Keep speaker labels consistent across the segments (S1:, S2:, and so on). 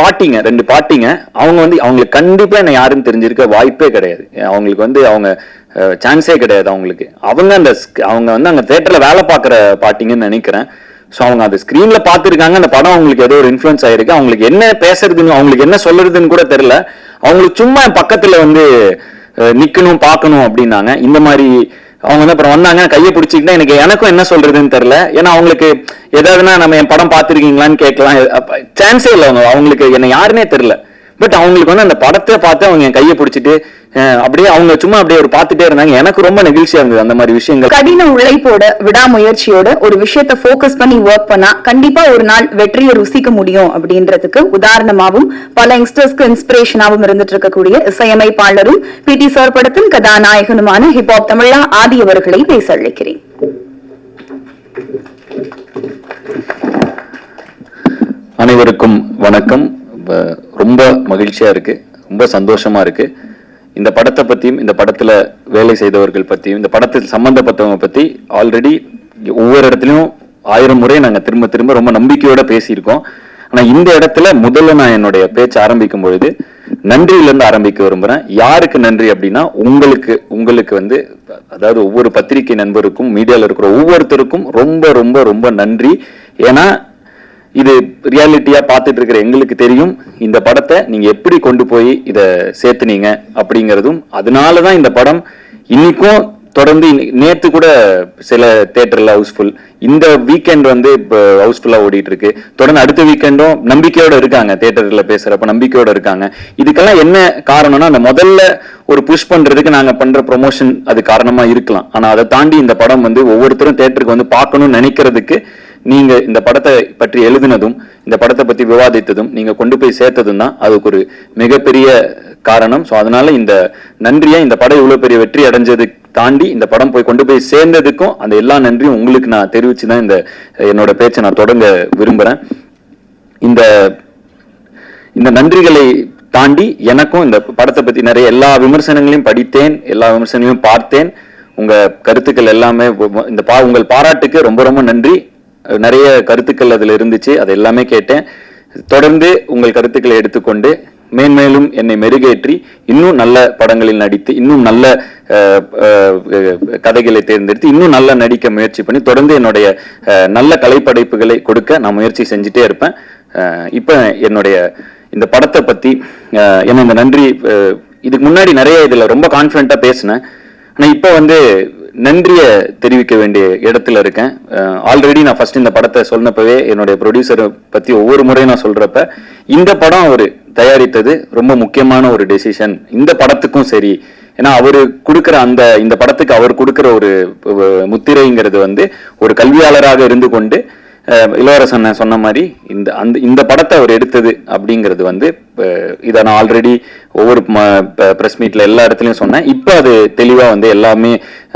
S1: பாட்டிங்க ரெண்டு பாட்டிங்க அவங்க வந்து அவங்களுக்கு கண்டிப்பா என்ன யாருன்னு தெரிஞ்சிருக்க வாய்ப்பே கிடையாது. அவங்களுக்கு வந்து அவங்க சான்ஸே கிடையாது அவங்களுக்கு. அவங்க அந்த அவங்க வந்து அங்கே தேட்டரில் வேலை பார்க்குற பாட்டிங்கன்னு நினைக்கிறேன். ஸோ அவங்க அந்த ஸ்க்ரீனில் பார்த்துருக்காங்க. அந்த படம் அவங்களுக்கு ஏதோ ஒரு இன்ஃப்ளூயன்ஸ் ஆயிருக்கு. அவங்களுக்கு என்ன பேசுறதுன்னு அவங்களுக்கு என்ன சொல்லுறதுன்னு கூட தெரில அவங்களுக்கு சும்மா பக்கத்தில் வந்து நிற்கணும் பார்க்கணும் அப்படின்னாங்க. இந்த மாதிரி அவங்க வந்து அப்புறம் வந்தாங்க கையை பிடிச்சிக்கிட்டா எனக்கு எனக்கும் என்ன சொல்றதுன்னு தெரியல. ஏன்னா அவங்களுக்கு ஏதாவதுனா நம்ம என் படம் பார்த்துருக்கீங்களான்னு கேட்கலாம். சான்ஸே இல்லை அவங்க. அவங்களுக்கு என்ன யாருன்னே தெரியல. பட் அவங்களுக்கு வந்து அந்த படத்தை பார்த்து அவங்க என் கையை பிடிச்சிட்டு அப்படியே அவங்க சும்மா அப்படியே ஒரு பார்த்துட்டே இருந்தாங்க. எனக்கு ரொம்ப நெகிழ்ச்சியா இருந்தது அந்த மாதிரி விஷயங்கள்.
S2: கடின உழைப்போட விடாமுயற்சியோட ஒரு விஷயத்த ஃபோக்கஸ் பண்ணி ஒர்க் பண்ணா கண்டிப்பா ஒரு நாள் வெற்றியை ருசிக்க முடியும் அப்படின்றதுக்கு உதாரணமாவும் பல யங்ஸ்டர்ஸ்க்கு இன்ஸ்பிரேஷனாவும் இருந்துட்டு இருக்கக்கூடிய இசையமைப்பாளரும் பி டி சார் படத்தின் கதாநாயகனுமான ஹிப்ஹாப் தமிழா ஆதி அவர்களை பேச அழைக்கிறேன்.
S1: அனைவருக்கும் வணக்கம். ரொம்ப மகிழ்ச்சியாக இருக்குது ரொம்ப சந்தோஷமாக இருக்குது இந்த படத்தை பற்றியும் இந்த படத்தில் வேலை செய்தவர்கள் பற்றியும் இந்த படத்தில் சம்மந்தப்பட்டவங்க பற்றி ஆல்ரெடி ஒவ்வொரு இடத்துலையும் ஆயிரம் முறை நாங்கள் திரும்ப திரும்ப ரொம்ப நம்பிக்கையோட பேசியிருக்கோம். ஆனால் இந்த இடத்துல முதல்ல நான் என்னுடைய பேச்சு ஆரம்பிக்கும் பொழுது நன்றியிலேருந்து ஆரம்பிக்க விரும்புகிறேன் யாருக்கு நன்றி அப்படின்னா உங்களுக்கு உங்களுக்கு வந்து அதாவது ஒவ்வொரு பத்திரிகை நண்பருக்கும் மீடியாவில் இருக்கிற ஒவ்வொருத்தருக்கும் ரொம்ப ரொம்ப ரொம்ப நன்றி. ஏன்னா இது ரியாலிட்டியா பார்த்துட்டு இருக்கிற எங்களுக்கு தெரியும். இந்த படத்தை நீங்க எப்படி கொண்டு போய் இதை சேர்த்துனீங்க அப்படிங்கிறதும் அதனால தான் இந்த படம் இன்னைக்கும் தொடர்ந்து நேற்று நேத்து கூட சில தேட்டர்ல ஹவுஸ்ஃபுல் இந்த வீக்கெண்ட் வந்து இப்போ ஹவுஸ்ஃபுல்லா ஓடிட்டு இருக்கு தொடர்ந்து அடுத்த வீக்கெண்டும் நம்பிக்கையோட இருக்காங்க தேட்டர்ல பேசுறப்ப நம்பிக்கையோட இருக்காங்க. இதுக்கெல்லாம் என்ன காரணம்னா அந்த முதல்ல ஒரு புஷ் பண்றதுக்கு நாங்க பண்ற ப்ரொமோஷன் அது காரணமா இருக்கலாம். ஆனா அதை தாண்டி இந்த படம் வந்து ஒவ்வொருத்தரும் தேட்டருக்கு வந்து பார்க்கணும்னு நினைக்கிறதுக்கு நீங்க இந்த படத்தை பற்றி எழுதினதும் இந்த படத்தை பற்றி விவாதித்ததும் நீங்க கொண்டு போய் சேர்த்ததும் தான் அதுக்கு ஒரு மிகப்பெரிய காரணம். ஸோ அதனால இந்த நன்றியா இந்த படம் இவ்வளவு பெரிய வெற்றி அடைஞ்சது தாண்டி இந்த படம் போய் கொண்டு போய் சேர்ந்ததுக்கும் அந்த எல்லா நன்றியும் உங்களுக்கு நான் தெரிவிச்சு தான் இந்த என்னோட பேச்சை நான் தொடங்க விரும்புறேன். இந்த இந்த நன்றிகளை தாண்டி எனக்கும் இந்த படத்தை பத்தி நிறைய எல்லா விமர்சனங்களையும் படித்தேன் எல்லா விமர்சனங்களையும் பார்த்தேன். உங்க கருத்துக்கள் எல்லாமே இந்த பா உங்கள் பாராட்டுக்கு ரொம்ப ரொம்ப நன்றி. நிறைய கருத்துக்கள் அதில் இருந்துச்சு. அதை எல்லாமே கேட்டேன். தொடர்ந்து உங்கள் கருத்துக்களை எடுத்துக்கொண்டு மேன்மேலும் என்னை மெருகேற்றி இன்னும் நல்ல படங்களில் நடித்து இன்னும் நல்ல கதைகளை தேர்ந்தெடுத்து இன்னும் நல்லா நடிக்க முயற்சி பண்ணி தொடர்ந்து என்னுடைய நல்ல கலைப்படைப்புகளை கொடுக்க நான் முயற்சி செஞ்சுட்டே இருப்பேன். இப்போ என்னுடைய இந்த படத்தை பற்றி என்னை இந்த நன்றி இதுக்கு முன்னாடி நிறைய இதில் ரொம்ப கான்ஃபிடண்ட்டாக பேசினேன். ஆனால் இப்போ வந்து நன்றியை தெரிவிக்க வேண்டிய இடத்துல இருக்கேன். ஆல்ரெடி நான் ஃபர்ஸ்ட் இந்த படத்தை சொன்னப்பவே என்னுடைய ப்ரொடியூசரை பற்றி ஒவ்வொரு முறையும் நான் சொல்கிறப்ப இந்த படம் அவர் தயாரித்தது ரொம்ப முக்கியமான ஒரு டெசிஷன் இந்த படத்துக்கும் சரி ஏன்னா அவர் கொடுக்குற அந்த இந்த படத்துக்கு அவர் கொடுக்குற ஒரு முத்திரைங்கிறது வந்து ஒரு கல்வியாளராக இருந்து கொண்டு இளவரசன் சொன்ன மாதிரி இந்த அந்த இந்த படத்தை அவர் எடுத்தது அப்படிங்கிறது வந்து இதை நான் ஆல்ரெடி ஒவ்வொரு ப்ரெஸ் மீட்டில் எல்லா இடத்துலையும் சொன்னேன். இப்போ அது தெளிவாக வந்து எல்லாமே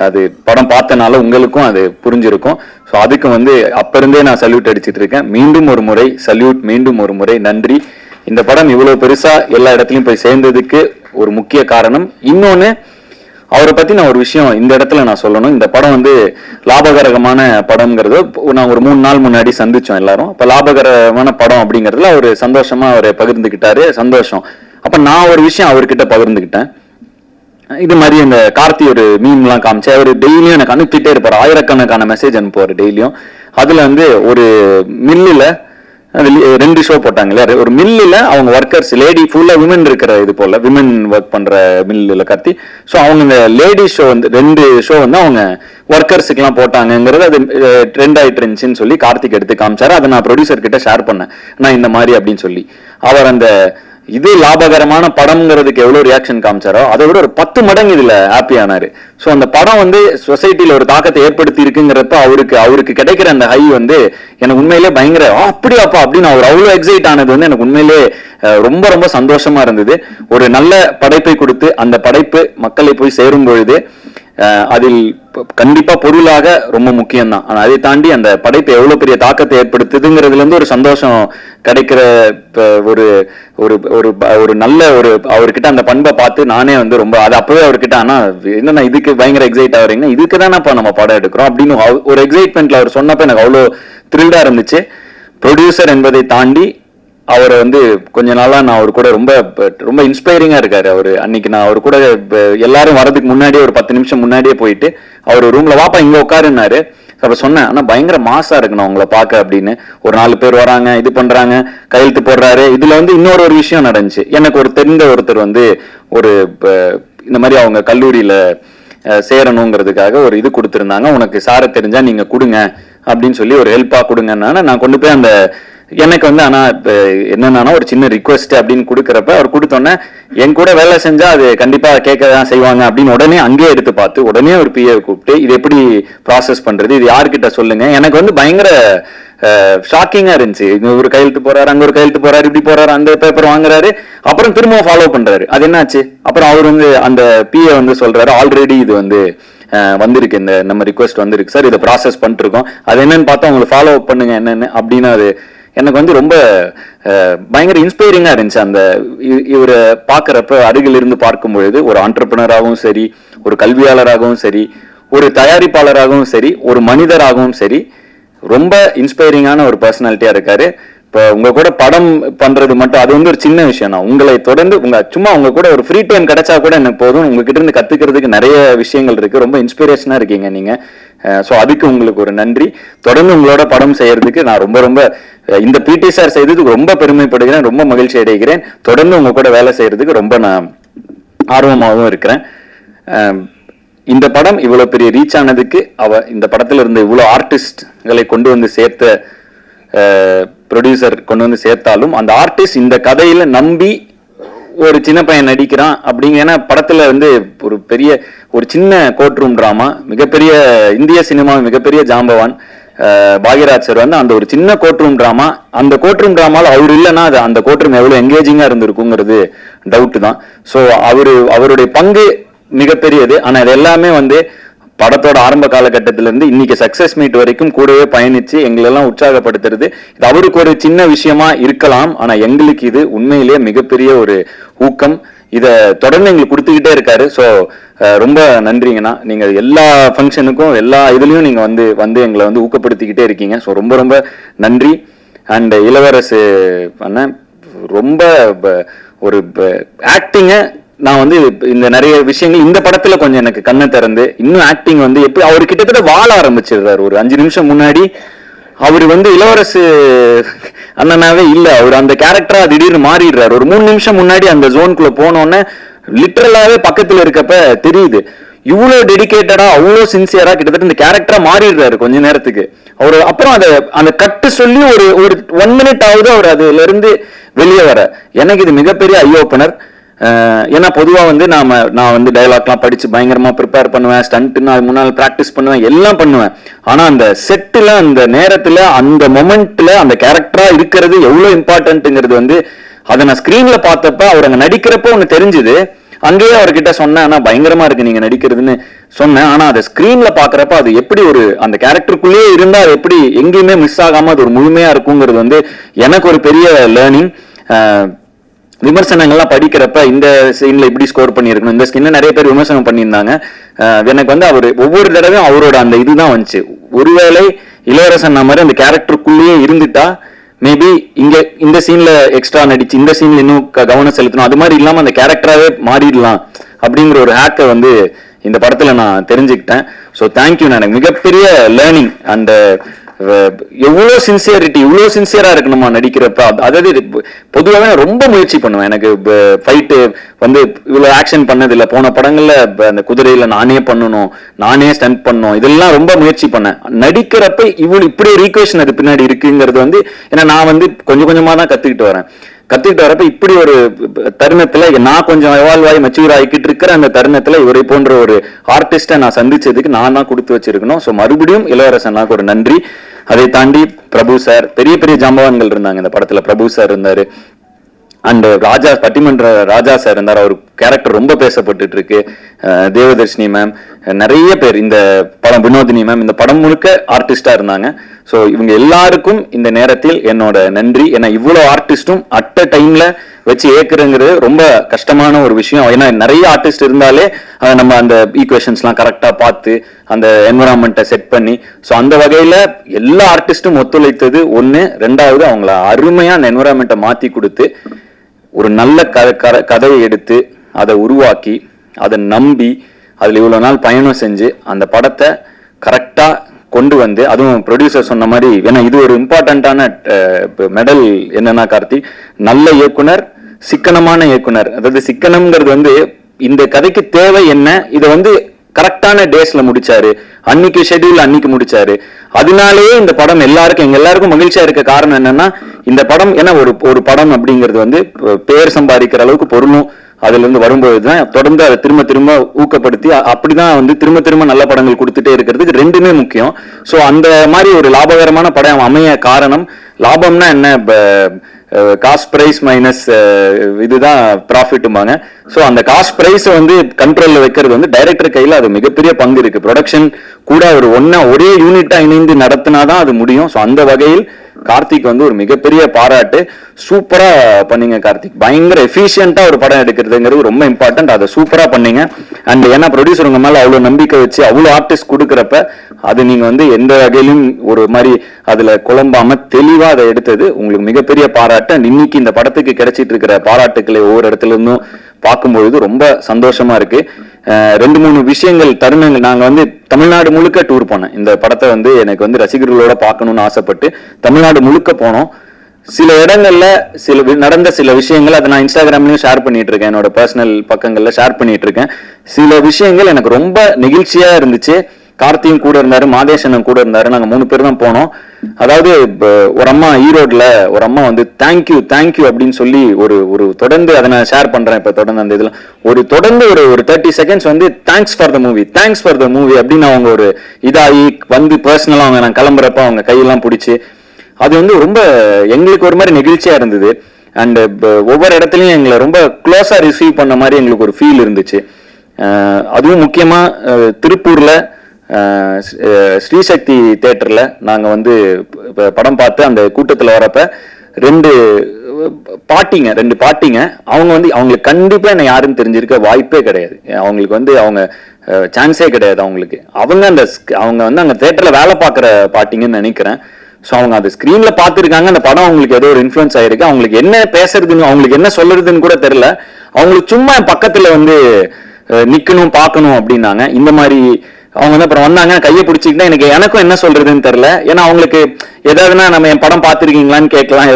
S1: அது படம் பார்த்தனால உங்களுக்கும் அது புரிஞ்சிருக்கும். ஸோ அதுக்கு வந்து அப்ப இருந்தே நான் சல்யூட் அடிச்சுட்டு இருக்கேன். மீண்டும் ஒரு முறை சல்யூட் மீண்டும் ஒரு முறை நன்றி. இந்த படம் இவ்வளோ பெருசாக எல்லா இடத்துலையும் போய் சேர்ந்ததுக்கு ஒரு முக்கிய காரணம். இன்னொன்று அவரை பத்தி நான் ஒரு விஷயம் இந்த இடத்துல நான் சொல்லணும். இந்த படம் வந்து லாபகரகமான படம்ங்கிறது நான் ஒரு மூணு நாள் முன்னாடி சந்திச்சோம் எல்லாரும். இப்போ லாபகரமான படம் அப்படிங்கறதுல அவர் சந்தோஷமா அவர் பகிர்ந்துக்கிட்டாரு சந்தோஷம். அப்ப நான் ஒரு விஷயம் அவர்கிட்ட பகிர்ந்துக்கிட்டேன் இது மாதிரி இந்த கார்த்தி ஒரு மீம்லாம் காமிச்சு அவர் டெய்லியும் எனக்கு அனுப்பிட்டே இருப்பார். ஆயிரக்கணக்கான மெசேஜ் அனுப்புவார் டெய்லியும். அதுல வந்து ஒரு மில்லுல ரெண்டு ஷோ போட்டாங்க இல்லையா ஒரு மில்லில் அவங்க ஒர்க்கர்ஸ் லேடி ஃபுல்லாக விமன் இருக்கிற இது போல் விமன் ஒர்க் பண்ணுற மில்லில் கத்தி ஸோ அவங்க இந்த லேடி ஷோ வந்து ரெண்டு ஷோ வந்து அவங்க ஒர்க்கர்ஸுக்கெல்லாம் போட்டாங்கங்கிறது அது ட்ரெண்ட் ஆகிட்டு இருந்துச்சுன்னு சொல்லி கார்த்திக் எடுத்து காமிச்சார். அதை நான் ப்ரொடியூசர் கிட்ட ஷேர் பண்ணேன். நான் இந்த மாதிரி அப்படின்னு சொல்லி. அவர் அந்த இது லாபகரமான படம்ங்கிறதுக்கு எவ்வளோ ரியாக்ஷன் காமிச்சாரோ அதை விட ஒரு பத்து மடங்கு இதில் ஹாப்பி ஆனார். ஸோ அந்த படம் வந்து சொசைட்டியில் ஒரு தாக்கத்தை ஏற்படுத்தி இருக்குங்கிறப்ப அவருக்கு அவருக்கு கிடைக்கிற அந்த ஹை வந்து எனக்கு உண்மையிலே பயங்கர அப்படியாப்பா அப்படின்னு அவர் அவ்வளோ எக்ஸைட் ஆனது வந்து எனக்கு உண்மையிலே ரொம்ப ரொம்ப சந்தோஷமா இருந்தது. ஒரு நல்ல படைப்பை கொடுத்து அந்த படைப்பு மக்களை போய் சேரும் பொழுது அதில் கண்டிப்பாக கண்டிப்பா பொருளாக ரொம்ப முக்கியம்தான். ஆனால் அதை தாண்டி அந்த படைப்பு எவ்வளவு பெரிய தாக்கத்தை ஏற்படுத்துதுங்கிறதுல இருந்து ஒரு சந்தோஷம் கிடைக்கிற ஒரு ஒரு ஒரு ஒரு நல்ல ஒரு அவர்கிட்ட அந்த பண்பை பார்த்து நானே வந்து ரொம்ப அது அப்பவே அவர்கிட்ட ஆனா என்னன்னா இதுக்கு பயங்கர எக்ஸைட் ஆகுறீங்க? இதுக்கு தானேப்பா நம்ம படம் எடுக்கிறோம்? அப்படின்னு ஒரு எக்ஸைட்மெண்ட்ல அவர் சொன்னப்ப எனக்கு அவ்வளோ த்ரில்டா இருந்துச்சு. ப்ரொடியூசர் என்பதை தாண்டி அவரை வந்து கொஞ்ச நாளாக நான் அவர் கூட ரொம்ப ரொம்ப இன்ஸ்பைரிங்காக இருக்காரு அவர். அன்னைக்கு நான் அவர் கூட எல்லாரும் வரதுக்கு முன்னாடியே ஒரு பத்து நிமிஷம் முன்னாடியே போயிட்டு அவர் ரூமில் வாப்பா இங்கே உட்காருன்னாரு. அப்போ சொன்னேன் ஆனால் பயங்கர மாசா இருக்கு நான் உங்களை பார்க்க அப்படின்னு. ஒரு நாலு பேர் வராங்க இது பண்றாங்க கையெழுத்து போடுறாரு. இதுல வந்து இன்னொரு ஒரு விஷயம் நடந்துச்சு. எனக்கு ஒரு தெரிந்த ஒருத்தர் வந்து ஒரு இந்த மாதிரி அவங்க கல்லூரியில சேரணுங்கிறதுக்காக ஒரு இது கொடுத்துருந்தாங்க. உனக்கு சாரை தெரிஞ்சா நீங்க கொடுங்க அப்படின்னு சொல்லி ஒரு ஹெல்ப்பா கொடுங்கன்னா நான் கொண்டு போய் அந்த எனக்கு வந்து ஆனா என்னன்னா ஒரு சின்ன ரிக்வெஸ்ட் அப்படின்னு கொடுக்குறப்ப அவர் கொடுத்தோன்னே என் கூட வேலை செஞ்சா அது கண்டிப்பா கேட்க தான் செய்வாங்க அப்படின்னு உடனே அங்கேயே எடுத்து பார்த்து உடனே ஒரு பிஏ கூப்பிட்டு இது எப்படி ப்ராசஸ் பண்றது? இது யார்கிட்ட சொல்லுங்க? எனக்கு வந்து பயங்கர ஷாக்கிங்கா இருந்துச்சு. இங்க ஒரு கையெழுத்து போறாரு அங்க ஒரு கையெழுத்து போறாரு இப்படி போறாரு அந்த பேப்பர் வாங்குறாரு. அப்புறம் திரும்ப ஃபாலோ பண்றாரு. அது என்னாச்சு? அப்புறம் அவர் வந்து அந்த பிஏ வந்து சொல்றாரு ஆல்ரெடி இது வந்து வந்திருக்கு. இந்த நம்ம ரிக்வெஸ்ட் வந்திருக்கு. சார் இதை ப்ராசஸ் பண்ணிட்டு இருக்கோம் அது என்னன்னு பார்த்தா உங்களுக்கு ஃபாலோ அப் பண்ணுங்க என்னன்னு அப்படின்னு அது எனக்கு வந்து ரொம்ப பயங்கர இன்ஸ்பைரிங்காக இருந்துச்சு அந்த இவரை பார்க்குறப்ப அருகில் இருந்து பார்க்கும் பொழுது ஒரு ஆண்டர்பனராகவும் சரி ஒரு கல்வியாளராகவும் சரி ஒரு தயாரிப்பாளராகவும் சரி ஒரு மனிதராகவும் சரி ரொம்ப இன்ஸ்பைரிங்கான ஒரு பர்சனாலிட்டியாக இருக்காரு. இப்போ உங்க கூட படம் பண்றது மட்டும் அது வந்து ஒரு சின்ன விஷயம். தான் உங்களை தொடர்ந்து உங்க சும்மா உங்க கூட ஒரு ஃப்ரீ டைம் கிடைச்சா கூட எனக்கு போதும் உங்ககிட்ட இருந்து கத்துக்கிறதுக்கு நிறைய விஷயங்கள் இருக்கு. ரொம்ப இன்ஸ்பிரேஷனா இருக்கீங்க நீங்க. ஸோ அதுக்கு உங்களுக்கு ஒரு நன்றி. தொடர்ந்து உங்களோட படம் செய்யறதுக்கு நான் ரொம்ப ரொம்ப இந்த பிடி சார் செய்ததுக்கு ரொம்ப பெருமைப்படுகிறேன். ரொம்ப மகிழ்ச்சி அடைகிறேன். தொடர்ந்து உங்க கூட வேலை செய்யறதுக்கு ரொம்ப நான் ஆர்வமாகவும் இருக்கிறேன். இந்த படம் இவ்வளோ பெரிய ரீச் ஆனதுக்கு அவ இந்த படத்துல இருந்த இவ்வளோ ஆர்டிஸ்ட்களை கொண்டு வந்து சேர்த்த ப்ரொடியூசர் கொண்டு வந்து சேர்த்தாலும் அந்த ஆர்டிஸ்ட் இந்த கதையில நம்பி ஒரு சின்ன பையன் நடிக்கிறான் அப்படிங்க ஏன்னா படத்துல வந்து ஒரு பெரிய ஒரு சின்ன கோர்ட் ரூம் ட்ராமா மிகப்பெரிய இந்திய சினிமா மிகப்பெரிய ஜாம்பவான் அஹ், பாக்யராஜ் சார் வந்து அந்த ஒரு சின்ன கோர்ட் ரூம் ட்ராமா அந்த கோர்ட் ரூம் ட்ராமாவில் அவர் இல்லைன்னா அது அந்த கோர்ட் ரூம் எவ்வளோ எங்கேஜிங்கா இருந்திருக்குங்கிறது டவுட்டு தான். ஸோ அவர் அவருடைய பங்கு மிகப்பெரியது. ஆனால் இது எல்லாமே வந்து படத்தோட ஆரம்ப காலகட்டத்தில இருந்து இன்னைக்கு சக்சஸ் மீட் வரைக்கும் கூடவே பயணிச்சு எங்களெல்லாம் உற்சாகப்படுத்துறது. இது அவருக்கு ஒரு சின்ன விஷயமா இருக்கலாம் ஆனா எங்களுக்கு இது உண்மையிலேயே மிகப்பெரிய ஒரு ஊக்கம். இதை தொடர்ந்து எங்களுக்கு கொடுத்துக்கிட்டே இருக்காரு. ஸோ ரொம்ப நன்றிங்கண்ணா. நீங்கள் எல்லா ஃபங்க்ஷனுக்கும் எல்லா இதுலேயும் நீங்கள் வந்து வந்து எங்களை வந்து ஊக்கப்படுத்திக்கிட்டே இருக்கீங்க. ஸோ ரொம்ப ரொம்ப நன்றி. அண்ட் இளவரசு அண்ணன் ரொம்ப ப- ஒரு ஆக்டிங்கை நான் வந்து இந்த நிறைய விஷயங்கள் இந்த படத்துல கொஞ்சம் எனக்கு கண்ணை திறந்து இன்னும் ஆக்டிங் வந்து எப்படி அவர் கிட்டத்தட்ட வாழ ஆரம்பிச்சிடுறாரு. ஒரு அஞ்சு நிமிஷம் முன்னாடி அவர் வந்து இளவரசு அண்ணனாவே இல்ல. அவர் அந்த கேரக்டரா திடீர்னு மாறிடுறாரு. ஒரு மூணு நிமிஷம் முன்னாடி அந்த ஜோனுக்குள்ள போனோடனே லிட்டரலாவே பக்கத்துல இருக்கப்ப தெரியுது. இவ்வளவு டெடிக்கேட்டடா அவ்வளவு சின்சியரா கிட்டத்தட்ட இந்த கேரக்டரா மாறிடுறாரு கொஞ்ச நேரத்துக்கு. அவர் அப்புறம் அதை அந்த கட்டு சொல்லி ஒரு ஒரு ஒன் மினிட் ஆகுது அவர் அதுல இருந்து வெளியே வர. எனக்கு இது மிகப்பெரிய ஐ ஓப்பனர் ஏன்னா பொதுவாக வந்து நாம நான் வந்து டயலாக்லாம் படித்து பயங்கரமாக ப்ரிப்பேர் பண்ணுவேன் ஸ்டண்ட்டுன்னு நாள் முன்னாள் ப்ராக்டிஸ் பண்ணுவேன் எல்லாம் பண்ணுவேன். ஆனால் அந்த செட்டில் அந்த நேரத்தில் அந்த மொமெண்ட்டில் அந்த கேரக்டராக இருக்கிறது எவ்வளோ இம்பார்ட்டன்ட்டுங்கிறது வந்து அதை நான் ஸ்க்ரீனில் பார்த்தப்ப அவர் அங்கே நடிக்கிறப்போ ஒன்று தெரிஞ்சுது. அங்கேயே அவர்கிட்ட சொன்னேன் ஆனால் பயங்கரமாக இருக்குது நீங்கள் நடிக்கிறதுன்னு சொன்னேன். ஆனால் அதை ஸ்க்ரீனில் பார்க்குறப்ப அது எப்படி ஒரு அந்த கேரக்டருக்குள்ளேயே இருந்தால் அது எப்படி எங்கேயுமே மிஸ் ஆகாமல் அது ஒரு முழுமையாக இருக்குங்கிறது வந்து எனக்கு ஒரு பெரிய லேர்னிங் விமர்சனங்கள்லாம் படிக்கிறப்ப இந்த சீன்ல இப்படி ஸ்கோர் பண்ணியிருக்கணும். இந்த ஸ்கின்ல நிறைய பேர் விமர்சனம் பண்ணியிருந்தாங்க. எனக்கு வந்து அவர் ஒவ்வொரு தடவையும் அவரோட அந்த இதுதான் வந்துச்சு. ஒருவேளை இளவரசன் மாதிரி அந்த கேரக்டருக்குள்ளேயே இருந்துட்டா மேபி இங்க இந்த சீன்ல எக்ஸ்ட்ரா நடிச்சு இந்த சீன்ல இன்னும் க- கவனம் செலுத்தணும். அது மாதிரி இல்லாம அந்த கேரக்டராகவே மாறிடலாம் அப்படிங்கிற ஒரு ஹேக்கை வந்து இந்த படத்துல நான் தெரிஞ்சுக்கிட்டேன். ஸோ தேங்க்யூ எனக்கு மிகப்பெரிய லேர்னிங் அந்த எவ்வளோ சின்சியரிட்டி இவ்வளோ சின்சியராக இருக்கணுமா நடிக்கிறப்ப? அதாவது பொதுவாகவே நான் ரொம்ப முயற்சி பண்ணுவேன். எனக்கு ஃபைட்டு வந்து இவ்வளோ ஆக்ஷன் பண்ணதில்லை. போன படங்களில் அந்த குதிரையில் நானே பண்ணணும் நானே ஸ்டண்ட் பண்ணணும். இதெல்லாம் ரொம்ப முயற்சி பண்ணேன். நடிக்கிறப்ப இவ்வளவு இப்படி ரீக்வேஷன் அது பின்னாடி இருக்குங்கிறது வந்து ஏன்னா நான் வந்து கொஞ்சம் கொஞ்சமாக தான் கற்றுக்கிட்டு வரேன். கத்துக்கிட்டு வரப்ப இப்படி ஒரு தருணத்துல நான் கொஞ்சம் எவால்வ் ஆகி மெச்சூர் ஆகிக்கிட்டு இருக்கிற அந்த தருணத்துல இவரை போன்ற ஒரு ஆர்டிஸ்டை நான் சந்திச்சதுக்கு நான் தான் கொடுத்து வச்சிருக்கணும். ஸோ மறுபடியும் இளவரசனாக்கு ஒரு நன்றி. அதை தாண்டி பிரபு சார் பெரிய பெரிய ஜாம்பவான்கள் இருந்தாங்க இந்த படத்துல. பிரபு சார் இருந்தாரு. அண்ட் ராஜா பட்டிமன்ற ராஜா சார் இருந்தார். அவர் கேரக்டர் ரொம்ப பேசப்பட்டுட்டு இருக்கு தேவதர்ஷினி மேம் நிறைய பேர் இந்த படம் வினோதினி மேம் இந்த படம் முழுக்க ஆர்டிஸ்டா இருந்தாங்க. ஸோ இவங்க எல்லாருக்கும் இந்த நேரத்தில் என்னோட நன்றி. ஏன்னா இவ்வளோ ஆர்டிஸ்ட்டும் அட் அ டைம்ல வச்சு ஏற்கிறங்கிறது ரொம்ப கஷ்டமான ஒரு விஷயம். ஏன்னா நிறைய ஆர்டிஸ்ட் இருந்தாலே அதை நம்ம அந்த ஈக்குவேஷன்ஸ்லாம் கரெக்டாக பார்த்து அந்த என்வரான்மெண்ட்டை செட் பண்ணி ஸோ அந்த வகையில் எல்லா ஆர்டிஸ்ட்டும் ஒத்துழைத்தது ஒன்று ரெண்டாவது அவங்கள அருமையாக அந்த என்வரான்மெண்ட்டை மாற்றி கொடுத்து ஒரு நல்ல க க- கதையை எடுத்து அதை உருவாக்கி அதை நம்பி அதில் இவ்வளோ நாள் பயணம் செஞ்சு அந்த படத்தை கரெக்டாக கொண்டு வந்து அதுவும் ப்ரொடியூசர் சொன்ன மாதிரி ஏன்னா இது ஒரு இம்பார்ட்டண்ட்டான மெடல் என்னன்னா கார்த்தி நல்ல இயக்குனர் சிக்கனமான இயக்குனர். அதாவது சிக்கனம்ங்கிறது வந்து இந்த கதைக்கு தேவை என்ன இதை வந்து கரெக்டான டேஸ்ல முடிச்சாரு. அன்னைக்கு ஷெட்யூல் அன்னைக்கு முடிச்சாரு. அதனாலேயே இந்த படம் எல்லாருக்கும் எங்க எல்லாருக்கும் மகிழ்ச்சியா இருக்க காரணம் என்னன்னா இந்த படம் ஏன்னா ஒரு ஒரு படம் அப்படிங்கிறது வந்து பேர் சம்பாதிக்கிற அளவுக்கு பொருளும் அதுலேருந்து வரும்போது தான் தொடர்ந்து அதை திரும்ப திரும்ப ஊக்கப்படுத்தி அப்படி அப்படிதான் வந்து திரும்ப திரும்ப நல்ல படங்கள் கொடுத்துட்டே இருக்கிறதுக்கு ரெண்டுமே முக்கியம். ஸோ அந்த மாதிரி ஒரு லாபகரமான படம் அமைய காரணம் லாபம்னா என்ன? காஸ்ட் ப்ரைஸ் மைனஸ் இதுதான் ப்ராஃபிட்டுமாங்க ஸோ அந்த காஸ்ட் ப்ரைஸை வந்து கண்ட்ரோலில் வைக்கிறது வந்து டைரக்டர் கையில் அது மிகப்பெரிய பங்கு இருக்குது ப்ரொடக்ஷன் கூட ஒரு ஒன்றா ஒரே யூனிட்டாக இணைந்து நடத்தினா தான் அது முடியும். ஸோ அந்த வகையில் கார்த்திக் வந்து ஒரு மிகப்பெரிய பாராட்டு. சூப்பரா பண்ணீங்க கார்த்திக். பயங்கர எஃபிஷியண்டா ஒரு படம் எடுக்கிறதுங்கிறது ரொம்ப இம்பார்ட்டன்ட் அதை சூப்பரா பண்ணீங்க. அண்ட் ஏன்னா ப்ரொடியூசர் உங்க மேல அவ்வளவு நம்பிக்கை வச்சு அவ்வளவு ஆர்டிஸ்ட் கொடுக்குறப்ப அது நீங்க வந்து எந்த வகையிலும் ஒரு மாதிரி அதுல குழம்பாம தெளிவா அதை எடுத்தது. உங்களுக்கு மிகப்பெரிய பாராட்டு. அண்ட் இன்னைக்கு இந்த படத்துக்கு கிடைச்சிட்டு இருக்கிற பாராட்டுக்களை ஒவ்வொரு இடத்துல இருந்தும் பார்க்கும்பொழுது ரொம்ப சந்தோஷமா இருக்கு. ரெண்டு மூணு விஷயங்கள் தருணங்கள். நாங்க வந்து தமிழ்நாடு முழுக்க டூர் போனேன். இந்த படத்தை வந்து எனக்கு வந்து ரசிகர்களோட பார்க்கணும்னு ஆசைப்பட்டு தமிழ்நாடு முழுக்க போனோம். சில இடங்கள்ல சில நடந்த சில விஷயங்கள் அதை நான் இன்ஸ்டாகிராம்லயும் ஷேர் பண்ணிட்டு இருக்கேன். என்னோட பர்சனல் பக்கங்கள்ல ஷேர் பண்ணிட்டு இருக்கேன். சில விஷயங்கள் எனக்கு ரொம்ப நெகிழ்ச்சியா இருந்துச்சு. கார்த்தியும் கூட இருந்தாரு மாதேசனும் கூட இருந்தாரு. நாங்க மூணு பேர் தான் போனோம். அதாவது ஒரு அம்மா ஈரோட்ல ஒரு அம்மா வந்து தேங்க்யூ தேங்க்யூ அப்படின்னு சொல்லி ஒரு ஒரு தொடர்ந்து அதை நான் ஷேர் பண்றேன் இப்ப தொடர்ந்து அந்த இதுல. ஒரு தொடர்ந்து ஒரு ஒரு தேர்ட்டி செகண்ட்ஸ் வந்து thanks for the movie thanks for the movie அப்படின்னு அவங்க ஒரு இதாகி வந்து பர்சனலா அவங்க நான் கிளம்புறப்ப அவங்க கையெல்லாம் பிடிச்சி அது வந்து ரொம்ப எங்களுக்கு ஒரு மாதிரி நெகிழ்ச்சியா இருந்தது. அண்ட் ஒவ்வொரு இடத்துலயும் எங்களை ரொம்ப க்ளோஸா ரிசீவ் பண்ண மாதிரி எங்களுக்கு ஒரு ஃபீல் இருந்துச்சு. அதுவும் முக்கியமா திருப்பூரில் திருப்பூர்ல ஸ்ரீசக்தி தேட்டரில் நாங்கள் வந்து படம் பார்த்து அந்த கூட்டத்தில் வரப்ப ரெண்டு பாட்டிங்க ரெண்டு பாட்டிங்க அவங்க வந்து அவங்களுக்கு கண்டிப்பாக என்ன யாருன்னு தெரிஞ்சிருக்க வாய்ப்பே கிடையாது. அவங்களுக்கு வந்து அவங்க சான்ஸே கிடையாது அவங்களுக்கு. அவங்க அந்த அவங்க வந்து அங்கே தேட்டரில் வேலை பார்க்குற பாட்டிங்கன்னு நினைக்கிறேன். ஸோ அவங்க அந்த ஸ்க்ரீனில் பார்த்துருக்காங்க அந்த படம் அவங்களுக்கு ஏதோ ஒரு இன்ஃப்ளூயன்ஸ் ஆகிருக்கு அவங்களுக்கு என்ன பேசுறதுன்னு அவங்களுக்கு என்ன சொல்லுறதுன்னு கூட தெரில அவங்களுக்கு சும்மா பக்கத்தில் வந்து நிற்கணும் பார்க்கணும் அப்படின்னாங்க. இந்த மாதிரி அவங்க வந்து அப்புறம் வந்தாங்க கையை பிடிச்சிக்கிட்டா எனக்கு எனக்கும் என்ன சொல்றதுன்னு தெரியல. ஏன்னா அவங்களுக்கு எதாவதுனா நம்ம என் படம் பார்த்துருக்கீங்களான்னு கேட்கலாம்.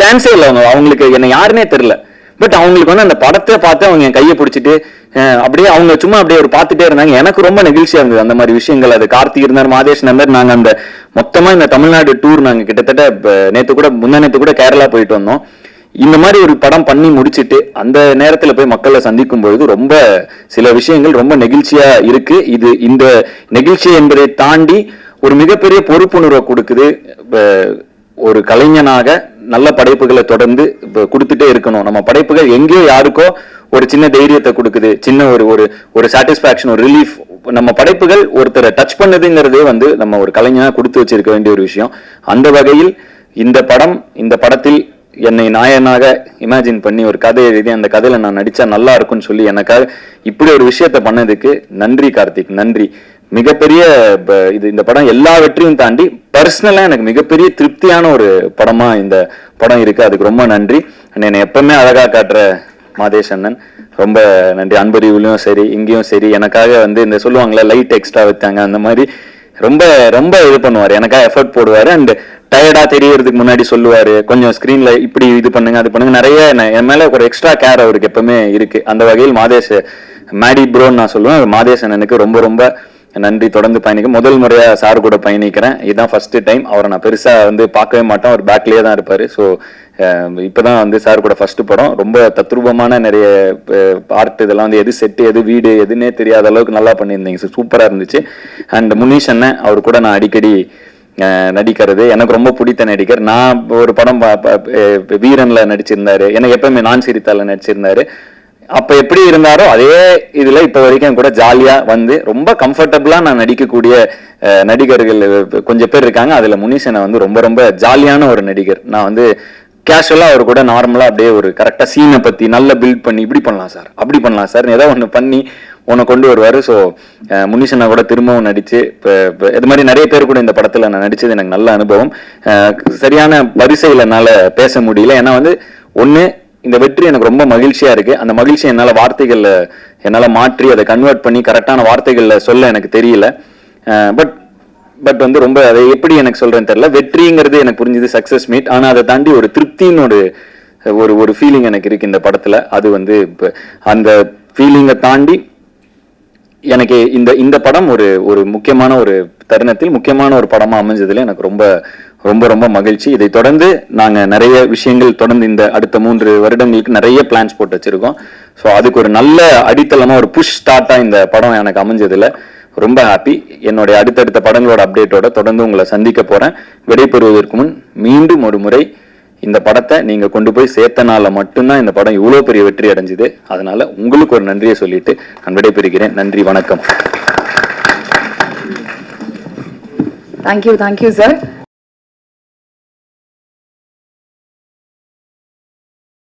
S1: சான்ஸே இல்லை அவங்க. அவங்களுக்கு என்ன யாருன்னே தெரியல. பட் அவங்களுக்கு வந்து அந்த படத்தை பார்த்து அவங்க என் கையை பிடிச்சிட்டு அப்படியே அவங்க சும்மா அப்படியே ஒரு பார்த்துட்டே இருந்தாங்க. எனக்கு ரொம்ப நெகிழ்ச்சியா இருந்தது அந்த மாதிரி விஷயங்கள். அது கார்த்திக் இருந்தார் மாதேஷ் இருந்தார். நாங்க அந்த மொத்தமா இந்த தமிழ்நாடு டூர் நாங்க கிட்டத்தட்ட இப்ப நேத்து கூட முந்தா நேத்து கூட கேரளா போயிட்டு வந்தோம். இந்த மாதிரி ஒரு படம் பண்ணி முடிச்சிட்டு அந்த நேரத்தில் போய் மக்களை சந்திக்கும் பொழுது ரொம்ப சில விஷயங்கள் ரொம்ப நெகிழ்ச்சியா இருக்கு. இது இந்த நெகிழ்ச்சி என்பதை தாண்டி ஒரு மிகப்பெரிய பொறுப்புணர்வை கொடுக்குது. ஒரு கலைஞனாக நல்ல படைப்புகளை தொடர்ந்து இப்போ கொடுத்துட்டே இருக்கணும். நம்ம படைப்புகள் எங்கேயோ யாருக்கோ ஒரு சின்ன தைரியத்தை கொடுக்குது. சின்ன ஒரு ஒரு ஒரு சாட்டிஸ்பாக்சன் ஒரு ரிலீஃப் நம்ம படைப்புகள் ஒருத்தரை டச் பண்ணதுங்கிறதே வந்து நம்ம ஒரு கலைஞனாக கொடுத்து வச்சிருக்க வேண்டிய ஒரு விஷயம். அந்த வகையில் இந்த படம் இந்த படத்தில் என்னை நாயனாக இமேஜின் பண்ணி ஒரு கதை எழுதி அந்த கதையில நான் நடிச்சா நல்லா இருக்கும்னு சொல்லி எனக்காக இப்படி ஒரு விஷயத்த பண்ணதுக்கு நன்றி கார்த்திக். நன்றி. மிகப்பெரிய ப- இது இந்த படம் எல்லா வெற்றியும் தாண்டி பர்சனலாக எனக்கு மிகப்பெரிய திருப்தியான ஒரு படமாக இந்த படம் இருக்குது அதுக்கு ரொம்ப நன்றி. அண்ட் என்னை எப்பவுமே அழகாக காட்டுற மாதேஷ் அண்ணன். ரொம்ப நன்றி. அன்பறிவுலையும் சரி இங்கேயும் சரி எனக்காக வந்து இந்த சொல்லுவாங்களே லைட் எக்ஸ்ட்ரா வைத்தாங்க. அந்த மாதிரி ரொம்ப ரொம்ப இது பண்ணுவார். எனக்காக எஃபர்ட் போடுவார். அண்ட் டயர்டா தெரியறதுக்கு முன்னாடி சொல்லுவாரு கொஞ்சம் ஸ்கிரீன்ல இப்படி இது பண்ணுங்க அது பண்ணுங்க. நிறைய என் மேல ஒரு எக்ஸ்ட்ரா கேர் அவருக்கு எப்பவுமே இருக்கு. அந்த வகையில் மாதேஷ் மேடி ப்ரோன்னு நான் சொல்லுவேன். மாதேஷ் அண்ணனுக்கு ரொம்ப ரொம்ப நன்றி. தொடர்ந்து பயணிக்க முதல் முறையா சார் கூட பயணிக்கிறேன். இதுதான் ஃபர்ஸ்ட் டைம் அவரை நான் பெருசா வந்து பார்க்கவே மாட்டேன் அவர் பேக்லயே தான் இருப்பாரு. ஸோ இப்பதான் வந்து சார் கூட ஃபர்ஸ்ட் படம். ரொம்ப தத்ரூபமான நிறைய ஆர்ட் இதெல்லாம் வந்து எது செட்டு எது வீடு எதுன்னே தெரியாத அளவுக்கு நல்லா பண்ணியிருந்தீங்க. சூப்பரா இருந்துச்சு. அண்ட் முனீஷ் அண்ணன் அவர் கூட நான் அடிக்கடி நடிக்கிறது. எனக்கு ரொம்ப பிடித்த நடிகர். நான் ஒரு படம் வீரனில் நடிச்சிருந்தாரு. எனக்கு எப்பவுமே நான் சிரித்தால நடிச்சிருந்தாரு. அப்போ எப்படி இருந்தாரோ அதே இதில் இப்போ வரைக்கும் கூட ஜாலியாக வந்து ரொம்ப கம்ஃபர்டபுளாக நான் நடிக்கக்கூடிய நடிகர்கள் கொஞ்சம் பேர் இருக்காங்க. அதில் முனிஷனை வந்து ரொம்ப ரொம்ப ஜாலியான ஒரு நடிகர். நான் வந்து கேஷுவலாக அவர் கூட நார்மலாக அப்படியே ஒரு கரெக்டாக சீனை பற்றி நல்லா பில்ட் பண்ணி இப்படி பண்ணலாம் சார் அப்படி பண்ணலாம் சார் ஏதோ ஒன்று பண்ணி உன்னை கொண்டு வருவார். ஸோ முனிஷனை கூட திரும்பவும் நடித்து இப்போ இது மாதிரி நிறைய பேர் கூட இந்த படத்தில் நான் நடித்தது எனக்கு நல்ல அனுபவம். சரியான வரிசையில் என்னால் பேச முடியல. ஏன்னா வந்து ஒன்று இந்த வெற்றி எனக்கு ரொம்ப மகிழ்ச்சியாக இருக்குது அந்த மகிழ்ச்சி என்னால் வார்த்தைகளில் என்னால் மாற்றி அதை கன்வெர்ட் பண்ணி கரெக்டான வார்த்தைகளில் சொல்ல எனக்கு தெரியல. பட் பட் வந்து ரொம்ப அதை எப்படி எனக்கு சொல்கிறேன்னு தெரியல. வெற்றிங்கிறது எனக்கு புரிஞ்சுது சக்ஸஸ் மீட் ஆனால் அதை தாண்டி ஒரு திருப்தின்னு ஒரு ஒரு ஒரு ஃபீலிங் எனக்கு இருக்குது இந்த படத்தில். அது வந்து இப்போ அந்த ஃபீலிங்கை தாண்டி எனக்கு இந்த இந்த படம் ஒரு ஒரு முக்கியமான ஒரு தருணத்தில் முக்கியமான ஒரு படமா அமைஞ்சதுல எனக்கு ரொம்ப ரொம்ப ரொம்ப மகிழ்ச்சி. இதை தொடர்ந்து நாங்க நிறைய விஷயங்கள் தொடர்ந்து இந்த அடுத்த மூன்று வருடங்களுக்கு நிறைய பிளான்ஸ் போட்டு வச்சிருக்கோம். ஸோ அதுக்கு ஒரு நல்ல அடித்தளமா ஒரு புஷ் ஸ்டார்ட்டா இந்த படம் எனக்கு அமைஞ்சதுல. ரொம்ப ஹாப்பி என்னுடைய அடுத்தடுத்த படங்களோட அப்டேட்டோட தொடர்ந்து உங்களை சந்திக்க போறேன். விடைபெறுவதற்கு முன் மீண்டும் ஒரு முறை இந்த படத்தை நீங்க கொண்டு போய் சேர்த்தனால மட்டும்தான் இந்த படம் இவ்வளவு பெரிய வெற்றி அடைஞ்சது. அதனால உங்களுக்கு ஒரு நன்றியை சொல்லிட்டு நான் விடைபெறுகிறேன் நன்றி வணக்கம்.
S2: Thank you thank you sir